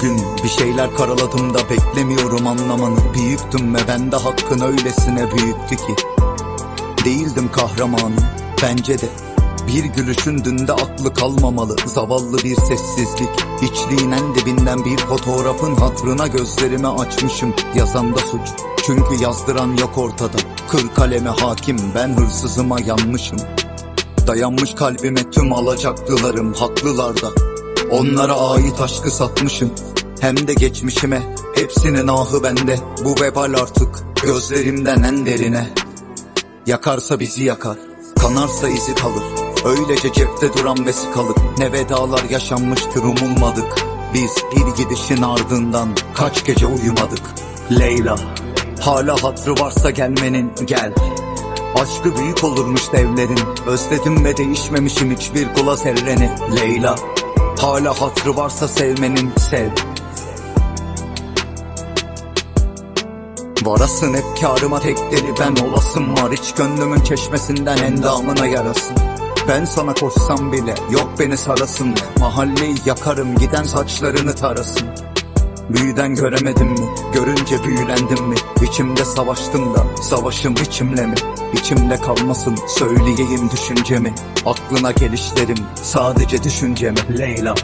bugün Bir şeyler karaladım da beklemiyorum anlamanı. Büyüktüm ve ben de hakkın öylesine büyüktü ki. Değildim kahramanım bence de. Bir gülüşün dünde aklı kalmamalı. Zavallı bir sessizlik. İçliğin en dibinden bir fotoğrafın hatrına gözlerimi açmışım. Yazan da suç. Çünkü yazdıran yok ortada. Kır kaleme hakim ben hırsızıma yanmışım. Dayanmış kalbime tüm alacaklılarım haklılar da Onlara ait aşkı satmışım. Hem de geçmişime. Hepsinin ahı bende. Bu vebal artık Gözlerimden en derine. Yakarsa bizi yakar Kanarsa izi kalır. Öylece cepte duran vesikalık Ne vedalar yaşanmıştır umulmadık. Biz bir gidişin ardından Kaç gece uyumadık. Leyla Hala hatrı varsa gelmenin gel. Aşkı büyük olurmuş devlerin. Özledim ve değişmemişim hiçbir kula serreni. Leyla Hala hatrı varsa sevmenin sev. Varasın hep karıma tek deli ben olasım. Var Hiç gönlümün çeşmesinden endamına yarasın. Ben sana koşsam bile yok beni sarasın. Mahalleyi yakarım giden saçlarını tarasın Büyüden göremedim mi? Görünce büyülendim mi? İçimde savaştım da savaşım içimle mi? İçimde kalmasın söyleyeyim düşüncemi Aklına gelişlerim sadece düşüncemi Leyla